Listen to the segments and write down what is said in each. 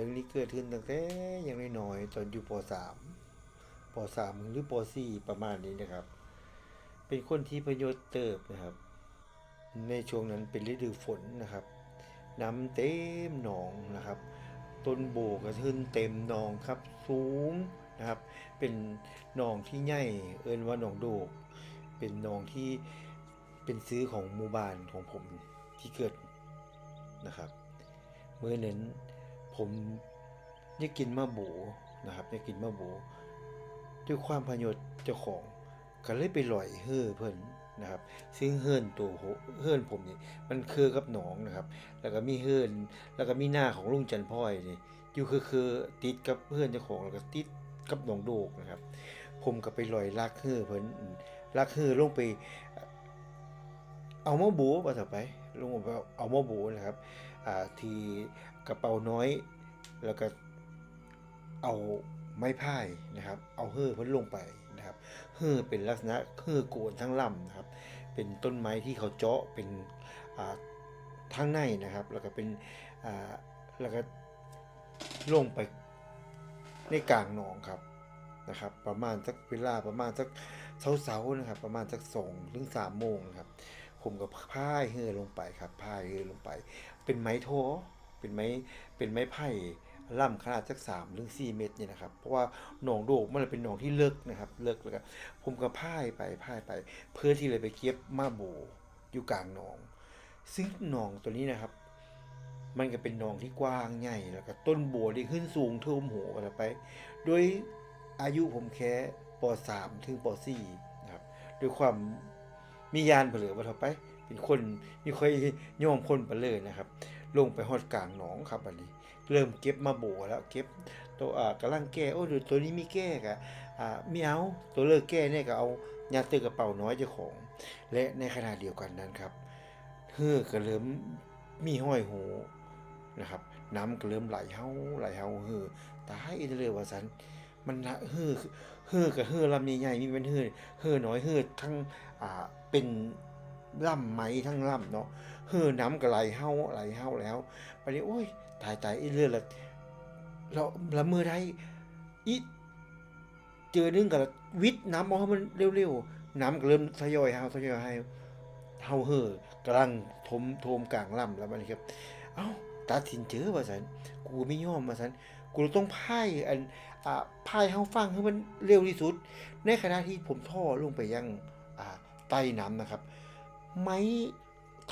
รื่องนี้เกิดขึ้นตั้งแต่ยังน้อยๆตอนอยู่ป .3 ป .3 หรือป .4 ประมาณนี้นะครับ เป็นคนที่พยศเติบนะครับ ในช่วงนั้นเป็นฤดูฝนนะครับ น้ำเต็มหนองนะครับ ต้นโบกระทึนเต็มหนองครับ สูงนะครับ เป็นหนองที่ใหญ่เอิ้นว่าหนองโดก เป็นหนองที่เป็นซื้อของหมู่บ้านของผมที่เกิดนะครับ เมื่อนั้น ผมได้กินมะโบนะครับได้กินมะโบด้วยความพยศเจ้าของก็เลยไปลอยเฮ่อเพิ่นนะครับ ซึ่งเฮิรนตัวเฮิรนผมนี่มันคือกับหนองนะครับ แล้วก็มีเฮิรนแล้วก็มีหน้าของลุงจันพ่อยนี่อยู่คือคือติดกับเฮิรนเจ้าของแล้วก็ติดกับหนองโดกนะครับ ผมก็ไปลอยลากเฮือเพิ่นอืมลากเฮือลงไป เอามาบูว่าต่อไปลงไปเอามาบูนะครับที่ กระเป๋าน้อย แล้วก็เอาไม้พายนะครับ เอาเฮือพิ่นลงไปนะครับเฮือเป็นลักษณะเฮือโกนทั้งลำนะครับ เป็นต้นไม้ที่เขาเจาะเป็นอ่าทางในนะครับ แล้วก็เป็นแล้วก็ลงไปในกลางหนองครับนะครับ ประมาณสักเวลาประมาณสักเช้าๆนะครับ ประมาณสักสองถึงสามโมงครับ ผมก็พายเฮือลงไปครับพายเฮือลงไป เป็นไม้โท เป็นไม้เป็นไม้ไผ่ล่ำขนาดสักสามถึงสี่เมตรเนี่ยนะครับ เพราะว่าหนองโดกมันเป็นหนองที่เลิกนะครับ เลิกแล้วก็ผมก็พ่ายไปพ่ายไป เพื่อที่เลยไปเก็บมาโบอยู่กลางหนอง ซึ่งหนองตัวนี้นะครับ มันก็เป็นหนองที่กว้างใหญ่แล้วก็ต้นโบที่ขึ้นสูงท่วมหัวกันไปโดยอายุผมแค่ป .3 ถึงป .4 นะครับด้วยความมียานเผลอว่าเท่าไป เป็นคนมีค่อยโยอมคนไปเลยนะครับ ลงไปฮอดกลางหนองครับอันนี้ เริ่มเก็บมาโบแล้วเก็บตัวอ่ากำลังแก้โอ้ดี๋ยวตัวนี้มีแก้กะอ่าไม่เอาตัวเลิกแก้เนี่ยก็เอายัดเตือกระเป๋าน้อยเจ้าของ และในขณะเดียวกันนั้นครับเฮือก็เริ่มมีห้อยหูนะครับน้ำก็เริ่มไหลเฮาไหลเฮาเฮือตายอีเลยว่าสันมันเฮือเฮือกับเฮือลำใหญ่ๆมีเป็นเฮือเฮือน้อยเฮือทั้งอ่าเป็นล่ำไหมทั้งล่ำเนาะ เฮือน้ำก็ไหลเฮาไหลเฮาแล้วไปนี้โอ้ยตายตายอีเรือละเราละเมื่อได้อีเจอนึงกับวิทย์น้ำมองให้มันเร็วๆน้ำก็เริ่มทยอยเฮาทยอยให้เฮาเฮือกำลังทมโทมกลางลำแล้วมันครับ เอ้าตัดสินเจอว่าสันกูไม่ยอมว่าสันกูต้องพ่ายอันอ่าพายเฮาฟังให้มันเร็วที่สุด ในขณะที่ผมท่อลงไปยังอ่าใต้น้ำนะครับ ไม้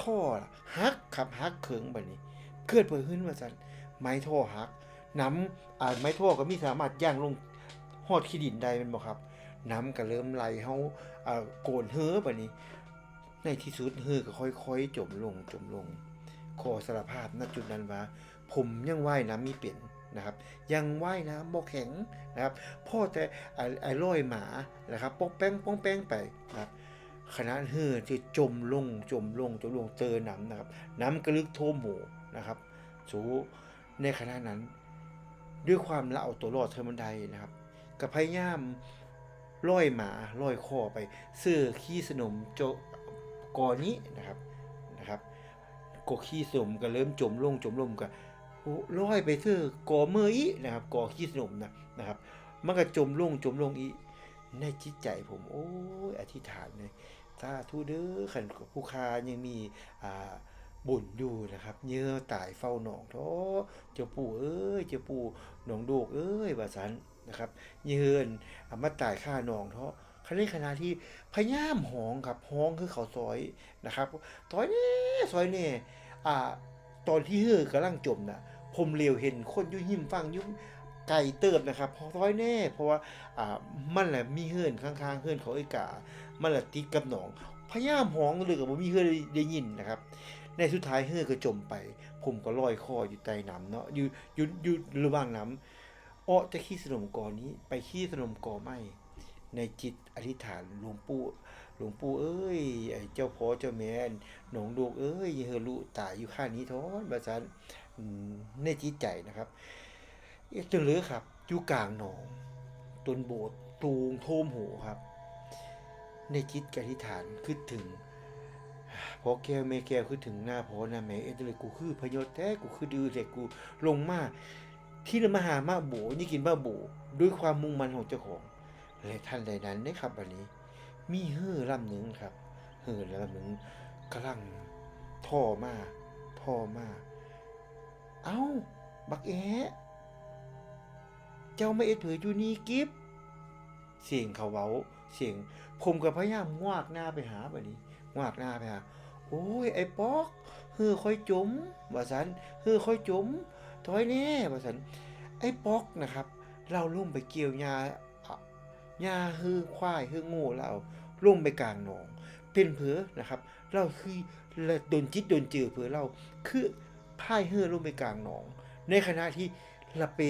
ท่อหักครับหักเขิงแบบนี้ เกิดเปิดขึ้นว่าสันไม้ท่อหัก น้ำอ่าไม้ท่อก็มีสามารถย่างลงหอดขี้ดินได้เป็นบ่ครับ น้ำก็เริ่มไหลเฮาอ่าโกนเฮ้อแบบนี้ ในที่สุดเฮ้อก็ค่อย ๆ จมลงจมลงขอสารภาพณจุดนั้นว่า ผมยังว่ายน้ำมีเป็นนะครับ ยังว่ายน้ำบ่แข็งนะครับพ่อแต่ไอ้ไอ้ร้อยหมานะครับป้องแป้งป้องแป้งไปนะครับ ขณะเฮือที่จมลงจมลงจมลงเจอน้ำนะครับน้ำกระลึกโทมโหนะครับสูในขณะนั้น ด้วยความละเอาตัวรอดเทอมันใดนะครับกับพยายามร้อยหมาร้อยคอไปเสื้อขี้สนมโจกอนี้นะครับนะครับกขี้สนมก็เริ่มจมลงจมลงก็ลอยไปเถอกอเมออีนะครับกอขี้สนมนะนะครับ มันก็จมลงจมลงอี ในจิตใจผมโอ้ยอธิษฐานเลยสาธุเด้อขันผู้คายังมีอ่าบุญอยู่นะครับเยื่อตายเฝ้าหนองท้อเจ้าปู่เอ้ยเจ้าปู่หนองโดกเอ้ยว่าสันนะครับเยือนอามาตายข้าหนองท้อขณะขณะที่พยายามห้องครับห้องคือเขาซอยนะครับซอยนี่ซอยนี่อ่าตอนที่เฮือกำลังจมนะผมเลียวเห็นคนยู่หิมฟังยุ่ง ไก่เติบนะครับพราะร้อยแน่เพราะว่าอ่ามันแหละมีเฮือนข้างๆเฮือนเขาไอ้กา มันแหละติดกับหนอง พยายามห้องเลยกับผมมีเฮือนได้ยินนะครับ ในสุดท้ายเฮือก็จมไป ผมก็ลอยคออยู่ใต้น้ำเนาะอยู่อยู่อยู่ระหว่างน้ำอ้อจะขี้สนมกอนี้ไปขี้สนมกอไม่ ในจิตอธิษฐานหลวงปู่หลวงปู่เอ้ยไอ้เจ้าพ่อเจ้าแม่หนองดวกเอ้ยเฮอลูตายอยู่ข้างนี้ท้อนบาซันในจิตใจนะครับ จนเหลือครับอยู่กลางหนองต้นโบสถ์ตูงโทมโหครับ ในจิตกอธิษฐานคิดถึงพอแก้วแม่แก้วคือถึงหน้าพ่อหน้าแม่เอ็ดเลยกูคือพยศแท้กูคือดื้อแต่กูลงมาที่เรามหามาโบนี่กินมาโบด้วยความมุ่งมันของเจ้าของและท่านใดนั้นได้ครับวันนี้ มีเฮือลำหนึ่งครับเฮือลำหนึ่งกำลังท่อมาท่อมา เอ้า บักแอะ เจ้าไม่เอ็ดเผยอยู่นี่กิฟเสียงเขาเว้า เสียงผมกับพยายามงวากหน้าไปหาบัดนี้งวากหน้าไปหาโอ้ยไอ้ป๊อกเฮือค่อยจมว่าสันเฮือค่อยจมถอยแน่ว่าสันไอ้ป๊อกนะครับ เราลุ่มไปเกี่ยวหญ้าหญ้าฮือควายฮืองูเราลุ่มไปกลางหนอง เป็นเผือนะครับ เราคือโดนจิตโดนเจือเผือเราคือพ่ายเฮือลุ่มไปกลางหนอง ในขณะที่ละเป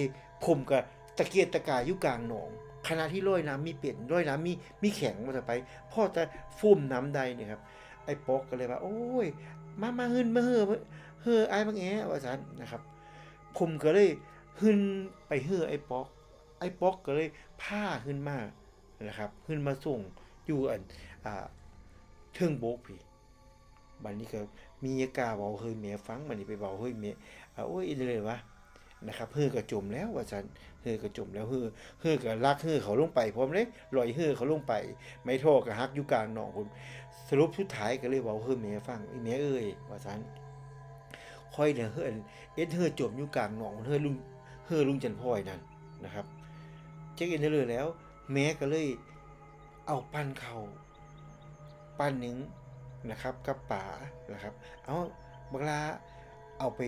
ผมกับ ตะเกียกตะกายอยู่กลางหนองขณะที่ร้อยน้ำมีเปลี่ยนร้อยน้ำมีมีแข็งมาจะไปพ่อจะฟุ่มน้ำใดเนี่ยครับไอ้ป๊อกก็เลยว่า โอ้ย มามาหึนมาเฮือเฮือไอ้บางแอว่าซั่นนะครับ ผมก็เลยหึนไปเฮือไอ้ป๊อก ไอ้ป๊อกก็เลยพาขึ้นมานะครับขึ้นมาส่งอยู่อันอ่าเทิงโบกพี่บัดนี้ก็มีอากาเว้าเฮ้ยแม่ฟังบัดนี้ไปเว้าเฮ้ยแม่อ่าโอ้ยอีเลยวะ นะครับเฮือก็จมแล้วว่าซั่นเฮือก็จมแล้วเฮือเฮือก็ลากเฮือเขาลงไปพร้อมเลยลอยเฮือเขาลงไป ไม้ท่อก็ฮักอยู่กลางหนองพุ่นสรุปสุดท้ายก็เลยเว้าเฮ้ยแม่ฟังอีแม่เอ้ยว่าซั่นค่อยเนี่ยเฮือเอ็ดเฮือจมอยู่กลางหนองเฮือลุงเฮือลุงจันพ่อยนั่นนะครับ เช็คอินได้เลยแล้ว แม่ก็เลยเอาปั้นเขาปั้นหนึ่งนะครับกับป๋านะครับ เอาบักลาเอาไป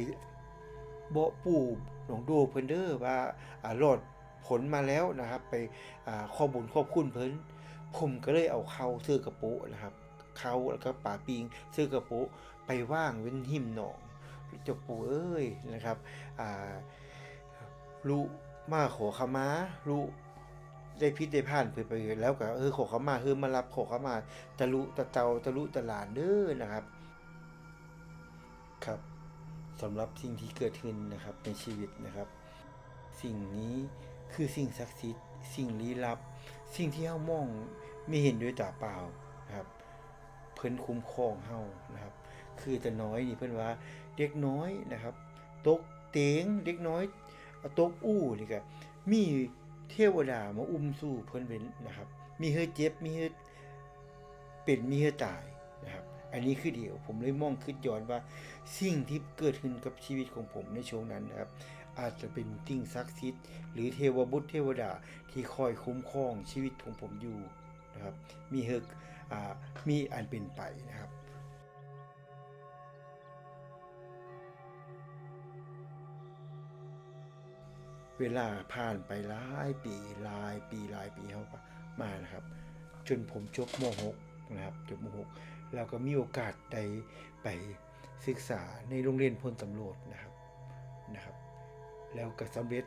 โบปู่หลวงดูเพิ่นเด้อว่าอ่ารอดผลมาแล้วนะครับ ไปอข้อบุญขอบคุณเพิ่นผมก็เลยเอาเขาซื้อกระปุนะครับเขาแล้วก็ป่าปิงซื้อกระปุไปว่างเว้นหิมหนองเจ้าปู่เอ้ยนะครับอ่าลูกมาขอขมาลูกได้พิษได้ผ่านเพิ่นไปแล้วก็เออขอขมาเฮือมารับขอขมาตะลุตะเตาตะลุตะหลานเด้อนะครับ สำหรับสิ่งที่เกิดขึ้นนะครับในชีวิตนะครับ สิ่งนี้คือสิ่งศักดิ์สิทธิ์สิ่งลี้ลับ สิ่งที่เฮามองไม่เห็นด้วยตาเปล่านะครับ เพิ่นคุ้มครองเฮานะครับ คือแต่น้อยนี่เพิ่นว่าเด็กน้อยนะครับ ตกเตงเด็กน้อยตกอู้นี่ก็มีเทวดามาอุ้มสู้เพิ่นเป็นนะครับ มีเฮือเจ็บมีเฮือเป็นมีเฮือตาย อันนี้คือเดียว ผมเลยมองคิดย้อนว่าสิ่งที่เกิดขึ้นกับชีวิตของผมในช่วงนั้นนะครับอาจจะเป็นสิ่งศักดิ์สิทธิ์หรือเทวบุตรเทวดาที่คอยคุ้มครองชีวิตของผมอยู่นะครับ มีเฮกมีอันเป็นไปนะครับเวลาผ่านไปหลายปีหลายปีหลายปีเข้ามานะครับ จนผมจบม .6 นะครับจบม .6 แล้วก็มีโอกาสได้ไปศึกษาในโรงเรียนพลตำรวจนะครับนะครับ แล้วก็สำเร็จ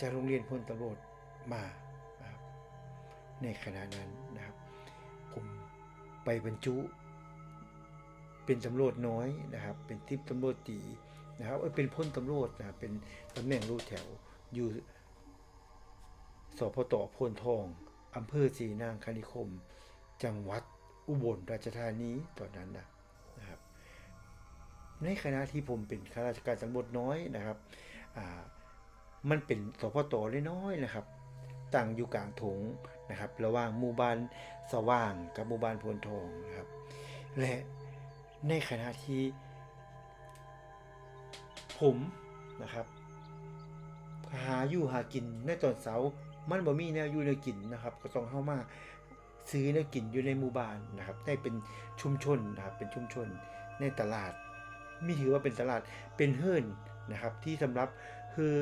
จากโรงเรียนพลตำรวจมานะครับในขณะนั้นนะครับ ผมไปบรรจุ เป็นตำรวจน้อยนะครับ เป็นทิพตำรวจตีนะครับเอ้ยเป็นพลตำรวจนะเป็นตำแหน่งรูปแถวอยู่สพตพลทองอำเภอศรีนางคณิคม จังหวัด อุบลราชธานีตอนนั้นนะนะครับ ในขณะที่ผมเป็นข้าราชการตำรวจน้อยนะครับมันเป็นสพตน้อยๆนะครับ ตั้งอยู่กลางถงนะครับ ระหว่างหมู่บ้านสว่างกับหมู่บ้านพลทองนะครับ และในขณะที่ผมนะครับ หาอยู่หากินในตอนเสาร์มันบ่มีแนวอยู่แนวกินนะครับ ก็ต้องเข้ามา ซื้อแนวกินอยู่ในหมู่บ้านนะครับได้เป็นชุมชนนะครับเป็นชุมชนในตลาดมีถือว่าเป็นตลาดเป็นเฮิรนนะครับ ที่สำหรับคือ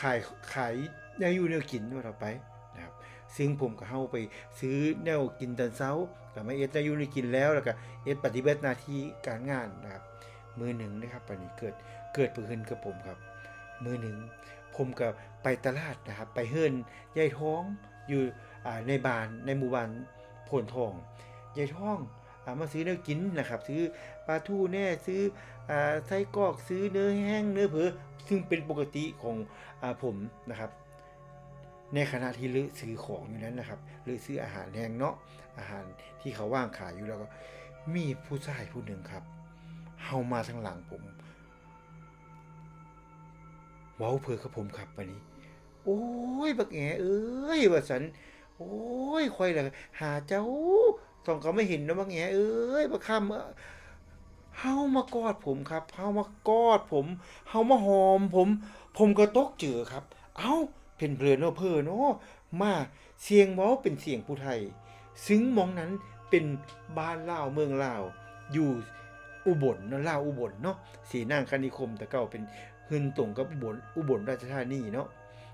ขายขายแนวอยู่แนวกินว่าต่อไปนะครับซึ่งผมก็เข้าไปซื้อแนวกินตอนเช้ากับมาเอสแนวอยู่แนวกินแล้วแล้วก็เอสปฏิบัติหน้าที่การงานนะครับมือหนึ่งนะครับปันนี้เกิดเกิดเพื่อนกับผมครับ มือหนึ่งผมกับไปตลาดนะครับ ไปเฮิรนยายท้องอยู่ในบ้านในหมู่บ้าน โพนทองยายท้องอามาซื้อเนื้อกินนะครับ ซื้อปลาทูแน่ซื้ออไส้กรอกซื้อเนื้อแห้งเนื้อเผือซึ่งเป็นปกติของอผมนะครับ ในขณะที่ลือซื้อของอยู่นั้นนะครับหรือซื้ออาหารแห้งเนาะอาหารที่เขาว่างขายอยู่แล้วก็ มีผู้ชายผู้หนึ่งครับเฮามาทางหลังผมมว้าเพื่อครับผมครับวันนี้ โอ้ยบักแหเอ้ยว่าสัน โอ้ยคอยเละหาเจ้าต้องก็ไม่เห็นนะบักแหเอ้ยบักคำเอ้อเฮามากอดผมครับเฮามากอดผมเฮามาหอมผม ผมก็ตกเจือครับ เอ้าเป็นเพลินเนาะเพื่อเนาะมาเสียงเว้าเป็นเสียงผู้ไทย ซึ่งมองนั้นเป็นบ้านลาวเมืองลาว อยู่อุบลเนาะลาวอุบลเนาะสีนางคณิคมแต่เก่าเป็นหึนตรงกับอุบลอุบลราชธานีเนาะ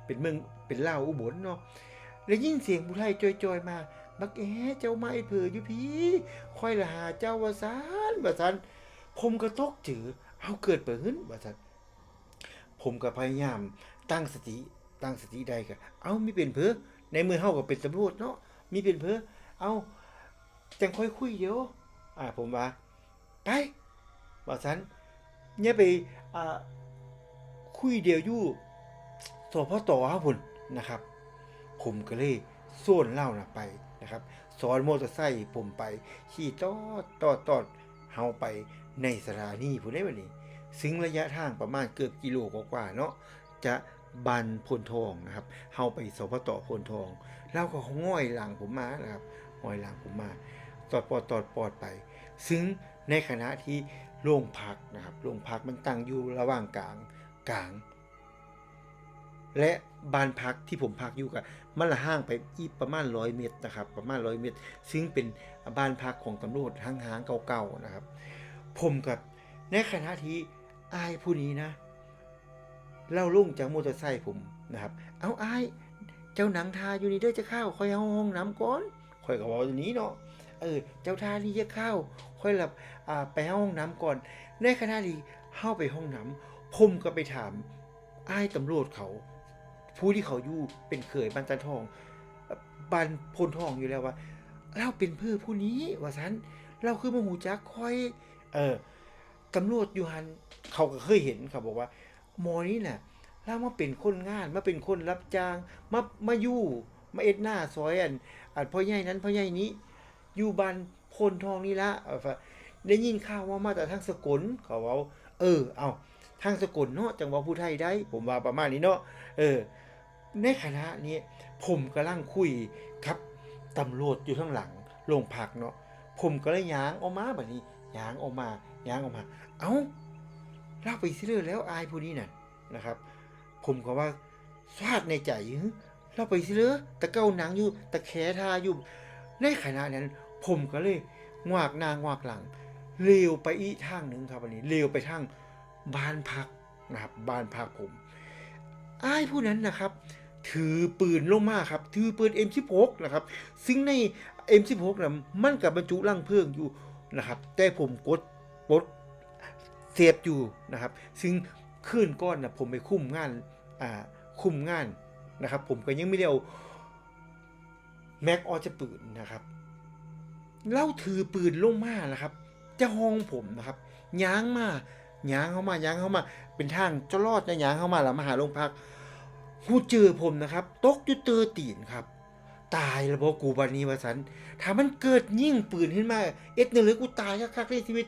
เป็นเมืองเป็นลาวอุบลเนาะ แล้วยิ่งเสียงผู้ไทยจอยๆมา บักแอเจ้าไอ้เผืออยู่พี่คอยละหาเจ้าว่าซานวาซันผมก็ตกจือเอาเกิดเปิดว่าซันผมก็พยายามตั้งสติตั้งสติได้ก็เอามีเป็นเผือในมือเฮาก็เป็นตำรวจเนาะมีเป็นเผือเอาจังค่อยคุยเดี๋ยวอ่าผมว่า ไปว่าซันเนี่ยไปอ่าคุยเดียวอยู่สพต่อครับพุ่นนะครับ ผมก็เลยส่วนเล่านะไปนะครับสอนมอเตอร์ไซค์ผมไป ขี่ตอดตอดตอดเฮาไปในสถานีผู้ได้วันนี้ ซึ่งระยะทางประมาณเกือบกิโลกว่าเนาะจะบันพลทองนะครับเฮาไปสพตพลทองแล้วก็ง่อยหลังผมมานะครับง่อยหลังผมมา ตอดปอดตอดปอดไป ซึ่งในขณะที่โรงพักนะครับโรงพักมันตั้งอยู่ระหว่างกลางกลาง และ บ้านพักที่ผมพักอยู่กับมันละห่างไปอีกประมาณร้อยเมตรนะครับ ประมาณร้อยเมตร ซึ่งเป็นบ้านพักของตำรวจห้างๆเก่าๆนะครับ ผมกับในขณะที่อายผู้นี้นะเล่าลุ่งจากมอเตอร์ไซค์ผมนะครับ เอาอายเจ้าหนังทาอยู่นี่เด้อจะเข้าคอยเอาห้องน้ำก่อนคอยก็บอกอย่างนี้เนาะเออเจ้าทานี่จะเข้าค่อยหลับอ่าไปห้องน้ำก่อน ในขณะที่เข้าไปห้องน้ำผมก็ไปถามอ้ายตำรวจเขา ผู้ที่เขาอยู่เป็นเขยบ้านจันทองบ้านพลทองอยู่แล้วว่าเราเป็นเพื่อผู้นี้ว่าซันเราคือมหูจักคอย เออตำรวจยู่หันเขาก็เคยเห็นเขาบอกว่าหมอนี่น่ะเรามาเป็นคนงานมาเป็นคนรับจ้างมามาอยู่มาเอ็ดหน้าซอยอันอันพ่อใหญ่นั้นพ่อใหญ่นี้อยู่บ้านพลทองนี่ละเอาว่าได้ยินข่าวว่ามาแต่ทางสกลเขาว้าเออ เอาทางสกลเนาะจังหวัดผู้ไทยได้ ผมว่าประมาณนี้เนาะเออ ในขณะนี้ผมกำลังคุยครับตำรวจอยู่ข้างหลังโรงพักเนาะผมก็เลยย้างออกมาแบบนี้ย้างออกมาย้างออกมา เอ้าเล่าไปซิเลยแล้วอายผู้นี้น่ะนะครับ ผมก็ว่าสวาดในใจหึเล่าไปซิเลยตะเก้าหนังอยู่ตะแคทาอยู่ ในขณะนั้น ผมก็เลยงวากหนางวากหลังเลี้ยวไปอีกทางหนึ่งครับวันนี้เลี้ยวไปทางบ้านพักนะครับบ้านพักผมอ้ายผู้นั้นนะครับ ถือปืนลงมาครับ ถือปืน M16 นะครับ ซึ่งใน M16 นะมันกับบรรจุลังเพลิงอยู่นะครับ แต่ผมกดปดเสียบอยู่นะครับ ซึ่งคืนก้อนนะผมไปคุ้มงานอ่าคุ้มงานนะครับ ผมก็ยังไม่ได้เอาแม็กออจะปืนนะครับเล่าถือปืนลงมานะครับ จะห้องผมนะครับย้างมาย้างเข้ามาย้างเข้ามา เป็นทางจะรอดนะย้างเข้ามาแล้วมาหาโรงพัก หูเจอผมนะครับ ตกอยู่เตอตีนครับ ตายแล้วบอกกูบันนี้วะสันถ้ามันเกิดยิ่งปืนขึ้นมา เอ็ดเนื้อกูตายคักๆในชีวิต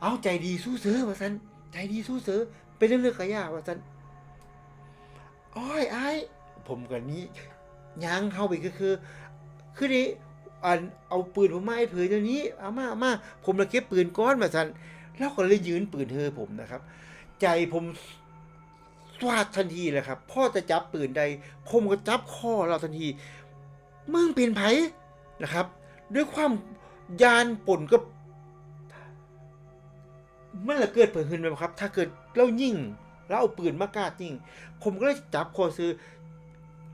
เอาใจดีสู้เสือวะสันใจดีสู้เสือเป็นเรื่องเลือกกระยาวะสันอ้อยไอ้ผมกับนี้ย้างเข้าไปก็คือ คือนี่อันเอาปืนผมมาไอ้เผยเดี๋ยวนี้เอามาเอามาผมเลยเก็บปืนก้อนมาสันแล้วก็เลยยืนปืนเธอผมนะครับ ใจผม สวาดทันทีเลยครับ พ่อจะจับปืนใดผมก็จับคอเราทันที มึงเป็นไผนะครับ ด้วยความยานป่นก็มันละเกิดเผยขึ้นไหมครับ ถ้าเกิดเรายิ่งแล้วเอาปืนมากราดยิงผมก็เลยจับคอซื้อ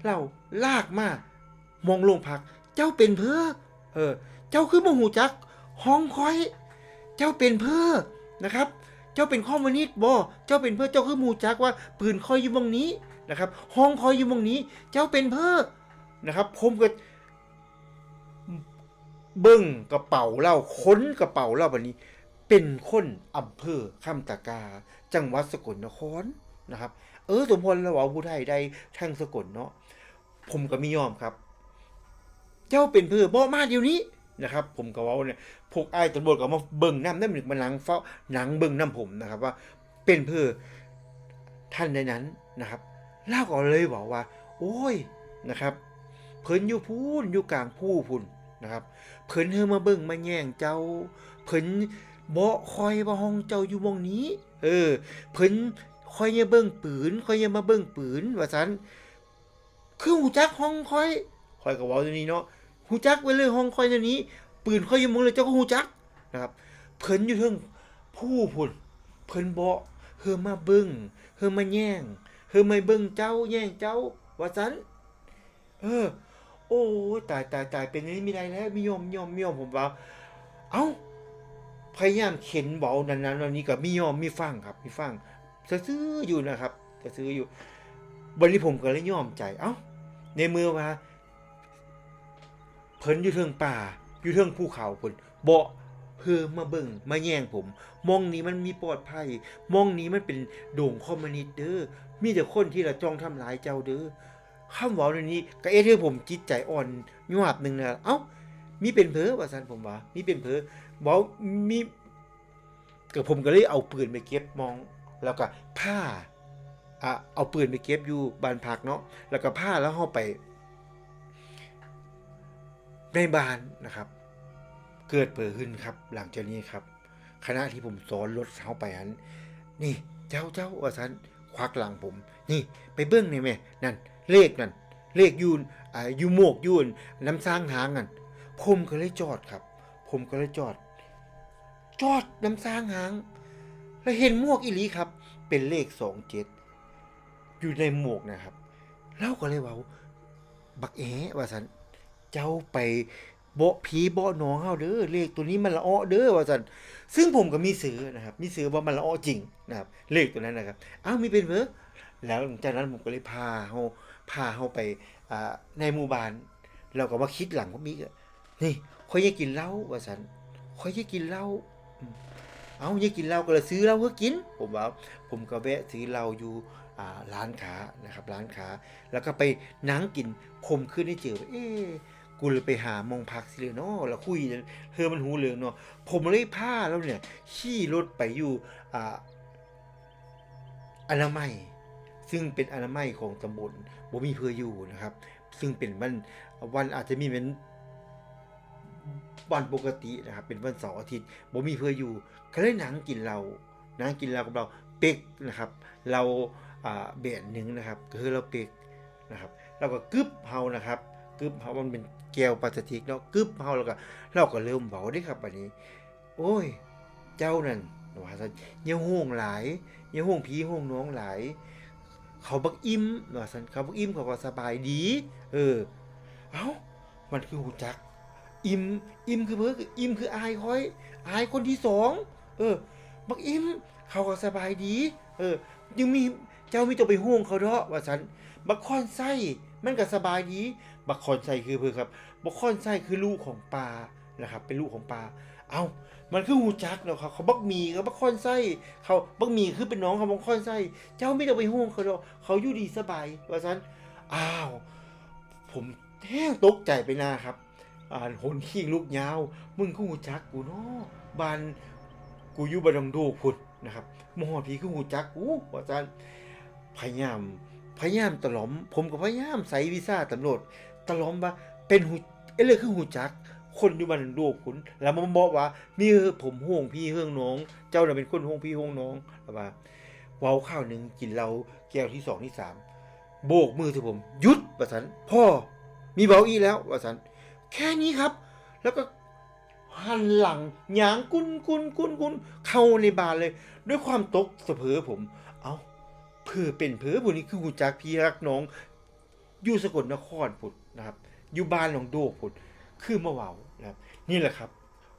เราลากมามองลงพัก เจ้าเป็นเพื่อเออ เจ้าคือโมหูจักห้องคอย เจ้าเป็นเพื่อนะครับ จ้าเป็นข้อมนิสต์บ่เจ้าเป็นเพื่อเจ้าคือมูจักว่าปืนคอยอยู่ตรงนี้นะครับ ห้องคอยอยู่ตรงนี้ เจ้าเป็นเพื่อนะครับ ผมก็เบิ้งกระเป๋าเล่าค้นกระเป๋าเล่าแบบนี้ เป็นคนอำเภอคำตะกา จังหวัดสกลนครนะครับ เออสมพลเราเอาผู้ไทยได้ทางสกลเนาะผมก็ไม่ยอมครับ เจ้าเป็นเพื่อบ่มาเดี๋ยวนี้ นะครับผมก็เว่าเนี่ยพวกไอ้ตำรวจก็มาเบิ่งน้ำน้ำหนึ่งมาหลังเฝ้าหนังเบิ่งน้ำผมนะครับ ว่าเป็นเพื่อท่านในนั้นนะครับเล่าก็เลยบอกว่า โอ้ยนะครับ เพิ่นอยู่พูนอยู่กลางผู้พุ่นนะครับ เพิ่นเฮอมาเบิ่งมาแย่งเจ้า เพิ่นบ่คอยว่าห้องเจ้าอยู่หมองนี้ เออ เพิ่นคอยอย่าเบิ่งปืนคอยอย่ามาเบิ่งปืนว่าซั่นคือหูจักห้องคอยคอยก็เว้าตัวนี้เนาะ หูจักไว้เลยห้องคอยตัวนี้ ปืนคอยอยู่มองเลยเจ้าก็หูจักนะครับเพิ่นอยู่เทิงผู้พุ่นเพิ่นบ่เฮอมาเบิ่งเฮอมาแย่งเฮอมาเบิ่งเจ้าแย่งเจ้าว่าซั่นเออ โอ้ตายตายตายเป็นนี้ไม่ได้แล้วมิยอมมิยอมมิยอมผมว่า เอ้าพยายามเข็นเบานั้นนั้นวันนี้ก็มิยอมมีฟังครับ มีฟังซื้ออยู่นะครับซื้ออยู่บริผมก็เลยยอมใจเอ้าในมือว่า เพิ่นอยู่เทิงป่า อยู่เทิงภูเขาเพิ่นบ่เพื่อมาเบิ่งมาแย่งผม มองนี้มันมีปลอดภัย มองนี้มันเป็นโด่งคอมมิวนิสต์เด้อมีแต่คนที่ละจ้องทำร้ายเจ้าเด้อคำเว้าในนี้ก็เอ๊ะที่ผมจิตใจอ่อนมีหวบหนึ่งนะเอ้า มีเป็นเพอว่าซั่นผมว่ามีเป็นเพอเว้ามีก็ผมก็เลยเอาปืนไปเก็บมอง แล้วก็ผ้าอะเอาปืนไปเก็บอยู่บ้านพักเนาะแล้วก็ผ้าแล้วเฮาไป ในบ้านนะครับ เกิดเปิดขึ้นครับ หลังจากนี้ครับคณะที่ผมสอนรถเฮาไปหันนี่เจ้าเจ้าว่าซั่นควักหลังผม นี่ไปเบิ้งนี่แม่นั่น เลขนั่น เลขยูนอ่ายูโมกยูนน้ำสร้างหางนั่นผมก็เลยจอดครับ ผมก็เลยจอด จอดน้ำสร้างหาง แล้วเห็นหมวกอีลีครับ เป็นเลขสองเจ็ดอยู่ในหมวกนะครับเล่าก็เลยว่าบักแอะว่าสัน เจ้าไปโบะผีโบะหนองเฮาเด้อเลขตัวนี้มันละอ้อเด้อว่าสันซึ่งผมก็มีซื้อนะครับ มีซื้อว่ามันละอ้อจริงนะครับ เลขตัวนั้นนะครับอ้าวมีเป็นเวอแล้วหลังจากนั้นผมก็เลยพาเฮาพาเฮาไปอ่าในหมู่บ้านเราก็มาคิดหลังว่ามีก็นี่คอยอยากกินเหล้าว่าสันคอยอยากกินเหล้าอืมเอาอยากกินเหล้าก็เลยซื้อเหล้าเพื่อกิน ผมว่าผมก็แวะซื้อเหล้าอยู่ร้านค้านะครับ ร้านค้า แล้วก็ไปนั่งกินผมขึ้นได้เจอเอ๊ กูเลยไปหามองพักสิเลยเนาะแล้วคุยเธอมันหูเหลืองเนาะผมเลยพาแล้วเนี่ย ขี่รถไปอยู่อ่าอนามัย ซึ่งเป็นอนามัยของตำบลบ่มีเพื่ออยู่นะครับ ซึ่งเป็นวันวันอาจจะมีเป็นวันปกตินะครับ เป็นวันเสาร์อาทิตย์บ่มีเพื่ออยู่ก็เลยนั่งกินเรานั่งกินเรากับเราเป็กนะครับ เราอ่าเบนหนึ่งนะครับ คือเราเป็กนะครับ เราก็กึบเฮานะครับ กึบเฮามันเป็นแก้วพลาสติกเนาะกึบเฮาแล้วก็เราก็เริ่มเบาได้ครับอันนี้ โอ้ย เจ้านั่นว่าซั่นอย่าห่วงหลายอย่าห่วงพีห่วงน้องหลาย เขาบักอิ่มว่าซั่นเขาบักอิ่มเขาก็สบายดี เออ เอ้ามันคือหูจัก อิ่มอิ่มคือเพิ่คืออิ่มคืออายคอยอายคนที่สองเออ บักอิ่มเขาก็สบายดี เออ ยังมีเจ้ามีตัวไปห่วงเขาเถอะว่าซั่นบักคอนไส้มันก็สบายดี บักคอนไส้คือเพิ่นครับบักคอนไส้คือลูกของปลานะครับเป็นลูกของปลาเอ้ามันคือหูจักเนาะครับเขาบักมีกับบักคอนไส้เขาบักมีคือเป็นน้องของบักคอนไส้เจ้าไม่ต้องไปห่วงเขาดอกเขาอยู่ดีสบายว่าซั่นอ้าว ผมแท้งตกใจไปหน้าครับอ่าหนขี้ลูกยาว มึงก็หูจักกูเนาะบานกูอยู่บ้านดงดูพุ่นนะครับมหอผีคือหูจักกูว่าซั่นพยายามพยายามตลอม ผมก็พยายามใส่วีซ่าตำรวจ ตะหลอมว่าเป็นหูเอ้ยเลยคือหูจัก คนอยู่บ้านดงดูคุณแล้วมันบอกว่ามีผมห่วงพี่เฮืองน้อง เจ้าน่ะเป็นคนห่วงพี่ห่วงน้องแล้วว่าเว้าข้าวหนึ่งกินเหล้าแก้วที่สองที่สามโบกมือที่ผมหยุดว่าซั่นพ่อมีเบาอี้แล้วว่าซั่นแค่นี้ครับ แล้วก็หันหลังหยางกุนกุนกุนกุนเข้าในบานเลย ด้วยความตกสะเพอผม เอาเพื่อเป็นเพอผู้นี้คือหูจักพี่รักน้อง อยู่สกลนครพุด นะครับอยู่บ้านหนองดกพุดคือมาเว้านะครับนี่แหละครับ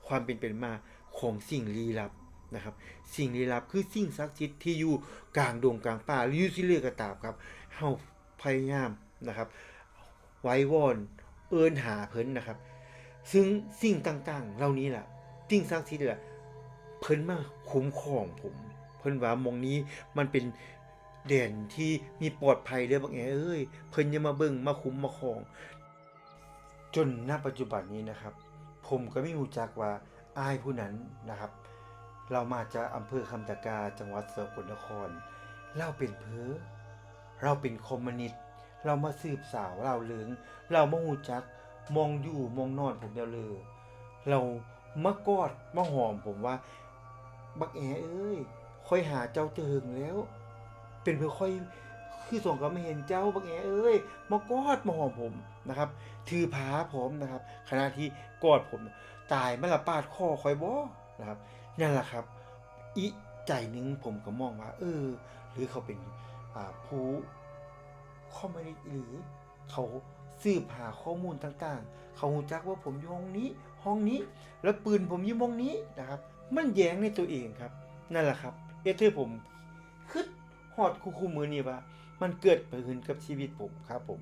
ความเป็นเป็นมาของสิ่งลี้ลับนะครับ สิ่งลี้ลับคือสิ่งศักดิ์สิทธิ์ที่อยู่กลางดงกลางป่าหรืออยู่ที่เลือกกระตามครับเฮาพยายามนะครับ ไว้วอนเอินหาเพิ่นนะครับ ซึ่งสิ่งต่างๆ เหล่านี้แหละสิ่งศักดิ์สิทธิ์แหละเพิ่นมาคุ้มครองผม เพิ่นว่ามองนี้มันเป็น แดนที่มีปลอดภัยเด้อบางแอเอ้ยเพิ่นย่ามาเบิ่งมาคุ้มมาคอง จนณปัจจุบันนี้นะครับ ผมก็ไม่รู้จักว่าอายผู้นั้นนะครับ เรามาจากอำเภอคำตะกาจังหวัดสกลนครเราเป็นเพอเราเป็นคอมมิวนิสต์เรามาสืบสาวเราเลืองเรามาหูจักมองอยู่มองนอนผมเดียวเลยเรามากอดมาหอมผมว่า บักแอเอ้ยคอยหาเจ้าเจิงแล้ว เป็นเพื่อค่อยคือส่งก็ไม่เห็นเจ้าบักแอเอ้ยมากอดมาหอมผมนะครับ ถือผาผมนะครับขณะที่กอดผม ตายมันละปาดคอคอยบ่นะครับนั่นแหละครับ อีใจหนึงผมก็มองว่า เออ หรือเขาเป็นผู้คอมมิหรือเขาสืบหาข้อมูลต่างๆ เขาหูจักว่าผมอยู่ห้องนี้ ห้องนี้ แล้วปืนผมอยู่ห้องนี้นะครับ มันแย้งในตัวเองครับ นั่นแหละครับ เอเธอผม อดคู่คู่มือนี่ว่า มันเกิดขึ้นกับชีวิตผมครับผม